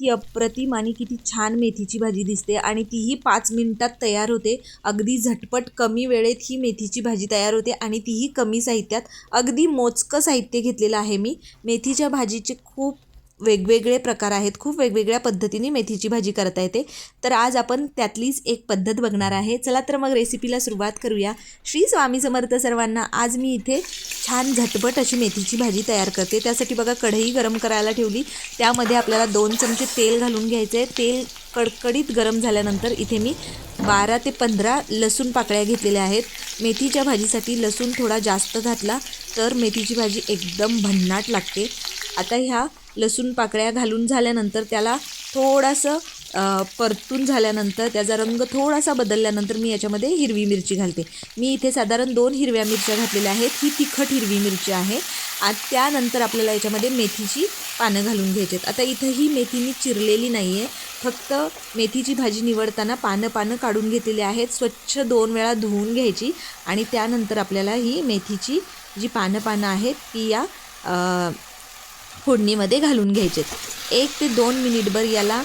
किती अप्रतिम आणि किती छान मेथीची भाजी दिसते आणि तीही पाच मिनिटात तयार होते. अगदी झटपट कमी वेळेत ही मेथीची भाजी तयार होते आणि तीही कमी साहित्यात. अगदी मोजकं साहित्य घेतलेलं आहे मी. मेथीच्या भाजीचे खूप वेगवेगळे प्रकार आहेत खूप वेगवेगळ्या पद्धतीने मेथीची भाजी करता येते. तर आज आपण त्यातलीच एक पद्धत बघणार आहे. चला तर मग रेसिपीला सुरुवात करूया. श्री स्वामी समर्थ सर्वांना आज मी इथे छान झटपट अशी मेथीची भाजी तयार करते. त्यासाठी बघा कढई गरम करायला ठेवली. त्यामध्ये आपल्याला दोन चमचे तेल घालून घ्यायचे. आहे तेल कडकडीत गरम झाल्यानंतर इथे मी बारा ते पंधरा लसूण पाकळ्या घेतलेल्या आहेत. मेथीच्या भाजीसाठी लसूण थोडा जास्त घातला तर मेथीची भाजी एकदम भन्नाट लागते. आता ह्या लसूण पाकळ्या घालून झाल्यानंतर त्याला थोडंसं परतून झाल्यानंतर त्याचा रंग थोडासा बदलल्यानंतर मी याच्यामध्ये हिरवी मिरची घालते. मी इथे साधारण दोन हिरव्या मिरच्या घातलेल्या आहेत. ही तिखट हिरवी मिरची आहे. आणि त्यानंतर आपल्याला याच्यामध्ये मेथीची पानं घालून घ्यायची आहेत. आता इथं ही मेथी मी चिरलेली नाही आहे फक्त मेथीची भाजी निवडताना पानं पानं काढून घेतलेली आहेत. स्वच्छ दोन वेळा धुवून घ्यायची आणि त्यानंतर आपल्याला ही मेथीची जी पानं पानं आहेत ती या फोडणीमध्ये घालून घ्यायचेत एक ते दोन मिनिटभर याला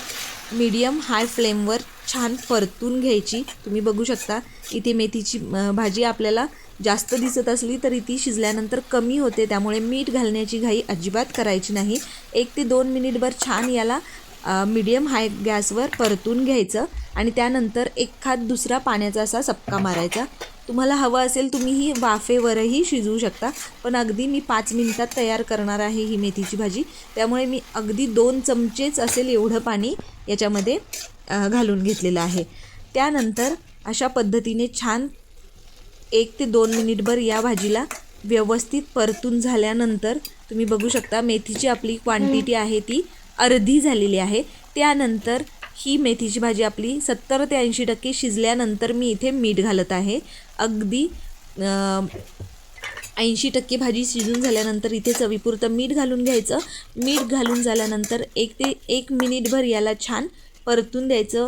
मीडियम हाय फ्लेमवर छान परतून घ्यायची. तुम्ही बघू शकता इथे मेथीची भाजी आपल्याला जास्त दिसत असली तरी ती शिजल्यानंतर कमी होते. त्यामुळे मीठ घालण्याची घाई अजिबात करायची नाही. एक ते दोन मिनिटभर छान याला मीडियम हाय गॅसवर परतून घ्यायचं आणि त्यानंतर एखाद दुसरा पाण्याचा असा सपका मारायचा. तुम्हाला हवं असेल तुम्ही ही वाफेवरही शिजवू शकता पण अगदी मी पाच मिनिटात तयार करणार आहे ही मेथीची भाजी. त्यामुळे मी अगदी दोन चमचेच असेल एवढं पाणी याच्यामध्ये घालून घेतलेलं आहे. त्यानंतर अशा पद्धतीने छान एक ते दोन मिनिटभर या भाजीला व्यवस्थित परतून झाल्यानंतर तुम्ही बघू शकता मेथीची आपली क्वांटिटी आहे ती अर्धी झालेली आहे. त्यानंतर ही मेथीची भाजी आपली सत्तर ते ऐंशी टक्के शिजल्यानंतर मी इथे मीठ घालत आहे. अगदी ऐंशी टक्के भाजी शिजून झाल्यानंतर इथे चवीपुरतं मीठ घालून घ्यायचं. मीठ घालून झाल्यानंतर एक ते एक मिनिटभर याला छान परतून द्यायचं.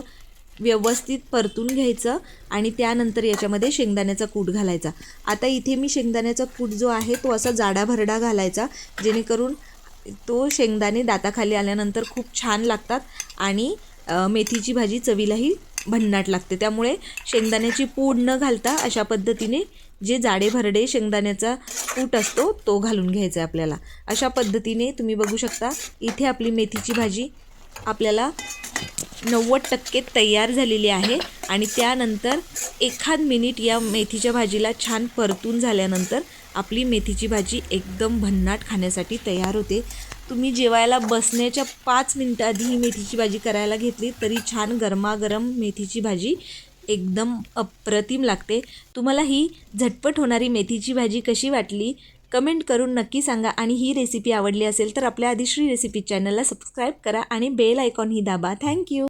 व्यवस्थित परतून घ्यायचं आणि त्यानंतर याच्यामध्ये शेंगदाण्याचा कूट घालायचा. आता इथे मी शेंगदाण्याचा कूट जो आहे तो असा जाडाभरडा घालायचा जेणेकरून तो शेंगदाणे दाताखाली आल्यानंतर खूप छान लागतात आणि मेथीची भाजी चवीलाही भन्नाट लागते. त्यामुळे शेंगदाण्याची पूड न घालता अशा पद्धतीने जे जाडे भरडे शेंगदाण्याचा कूट असतो तो घालून घ्यायचा आहे आपल्याला. अशा पद्धतीने तुम्ही बघू शकता इथे आपली मेथीची भाजी आपल्याला नव्वद टक्के तयार झालेली आहे. आणि त्यानंतर एखाद मिनिट या मेथीच्या भाजीला छान परतून झाल्यानंतर आपली मेथीची भाजी एकदम भन्नाट खाण्यासाठी तयार होते. तुम्ही जेवायला बसण्याच्या पाच मिनटं आधी ही मेथीची भाजी करायला घेतली तरी छान गरमागरम मेथीची भाजी एकदम अप्रतिम लागते. तुम्हाला ही झटपट होणारी मेथीची भाजी कशी वाटली? कमेंट करून नक्की सांगा आणि ही रेसिपी आवडली असेल तर आपल्या आदिश्री रेसिपी चॅनलला सबस्क्राईब करा आणि बेल आयकॉन ही दाबा. थँक्यू!